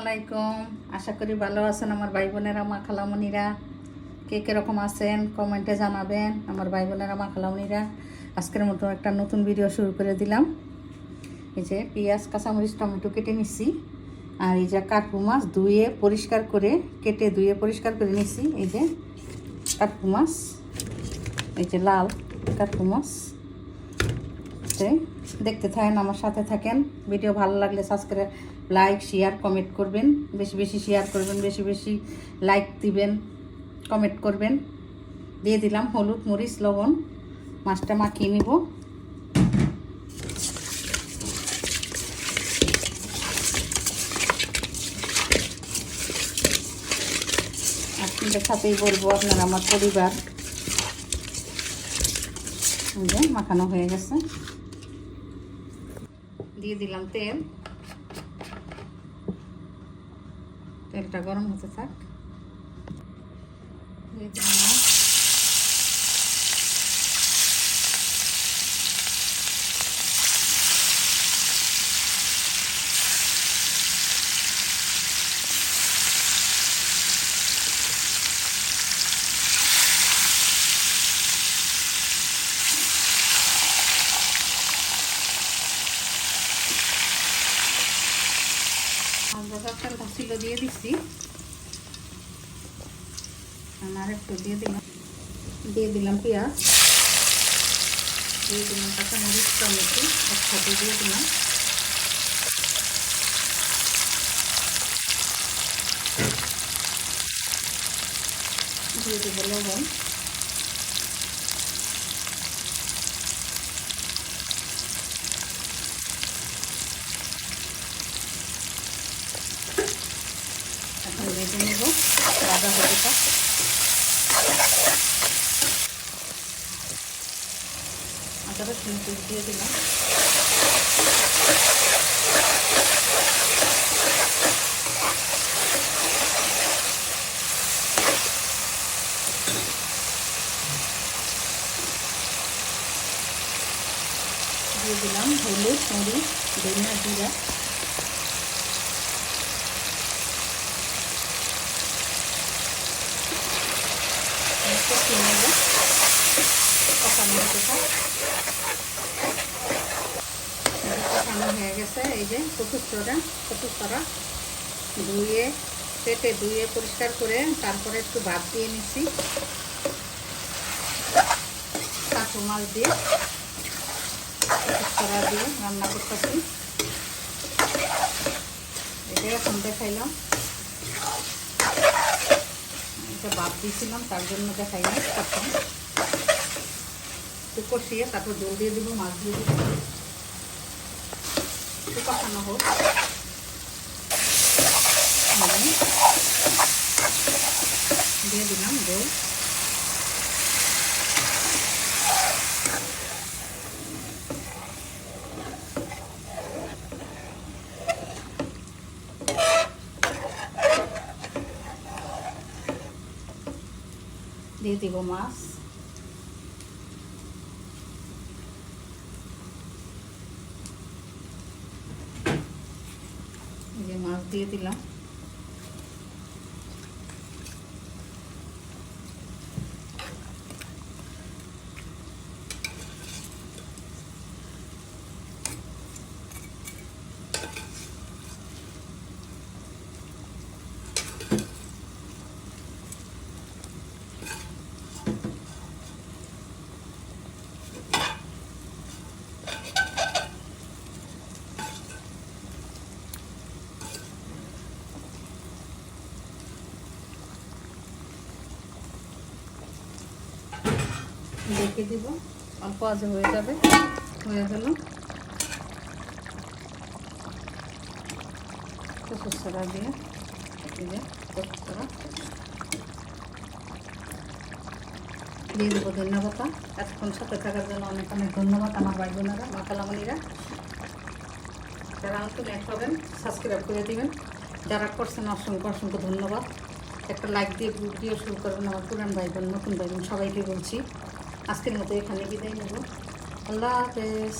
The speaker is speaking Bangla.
আলাইকুম। আশা করি ভালো আছেন আমার ভাই বোনেরা, মা খালামণিরা কে কীরকম আছেন, কমেন্টে জানাবেন আমার ভাই বোনেরা, মা খালামণিরা আজকের মতো একটা নতুন ভিডিও শুরু করে দিলাম। এই যে পেঁয়াজ, কাঁচামরিচ, টমেটো কেটে নিচ্ছি আর এই যে কাঠপু মাছ ধুয়ে পরিষ্কার করে, কেটে ধুয়ে পরিষ্কার করে নিচ্ছি এই যে কাঠপু মাছ, এই যে লাল কাঠপু মাছ। তো দেখতে থাকেন, আমার সাথে থাকেন। ভিডিও ভালো লাগলে সাবস্ক্রাইব লাইক শেয়ার কমেন্ট করবেন। বেশি বেশি শেয়ার করবেন, বেশি বেশি লাইক দিবেন কমেন্ট করবেন। দিয়ে দিলাম হলুদ, মরিচ, লবণ। মাছটা মাখিয়ে নিব। সাথেই বলব আপনারা, আমার পরিবার। মাখানো হয়ে গেছে। দিয়ে দিলাম তেল। তেলটা গরম হতে থাক। দিয়ে দিলাম। মাছ। আমরা তরকারিটা ছিল দিয়ে দিচ্ছি আর একটু দিয়ে দিলাম দিয়ে দিলাম পেঁয়াজ দিয়ে দিলাম কাঁচামরিচ টমেটো একসাথে দিয়ে দিলাম দিয়ে দেবো লবণ এখন ভেজে নেব আদা হলুদটা আদা রসুন পেস্ট দিয়ে দিলাম দিয়ে দিলাম হলুদ মরিচ ধনিয়া জিরা কষিয়ে নেব। কষানো হতে থাক কষানো হয়ে ধুয়ে পেটে ধুয়ে পরিষ্কার করে তারপরে একটু ভাত দিয়ে নিচ্ছি। কাঁচু মাছ দিয়ে কচুরতরা দিয়ে রান্না করতেছি। এটা এখন দেখাইলাম। এটা বাদ দিয়েছিলাম, তার জন্য দেখাই না প্রথম একটু কষিয়ে তারপর জল দিয়ে দিব, মাছ দিয়ে দিব। একটু কষানো হোক। মানে দিয়ে দিলাম জল। দিয়ে দিব মাছ যে মাছ দিয়ে দিলাম দেখে দিব। অল্প আজে হয়ে যাবে। হয়ে গেল। কচুরছড়া দিয়ে দিয়ে দেবো ধন্যবাদ এতক্ষণ সাথে থাকার জন্য অনেক অনেক ধন্যবাদ আমার ভাই বোনেরা মাতালামণিরা যারা নতুন এক হবেন সাবস্ক্রাইব করে দিবেন। যারা করছেন অসংখ্য অসংখ্য ধন্যবাদ। একটা লাইক দিয়ে ভিডিও শুরু করবেন আমার পুরান ভাই বোন, নতুন ভাই বোন, সবাইকে বলছি। আজকের মতো এখানে বিদায় নেব। আল্লাহ হাফেজ।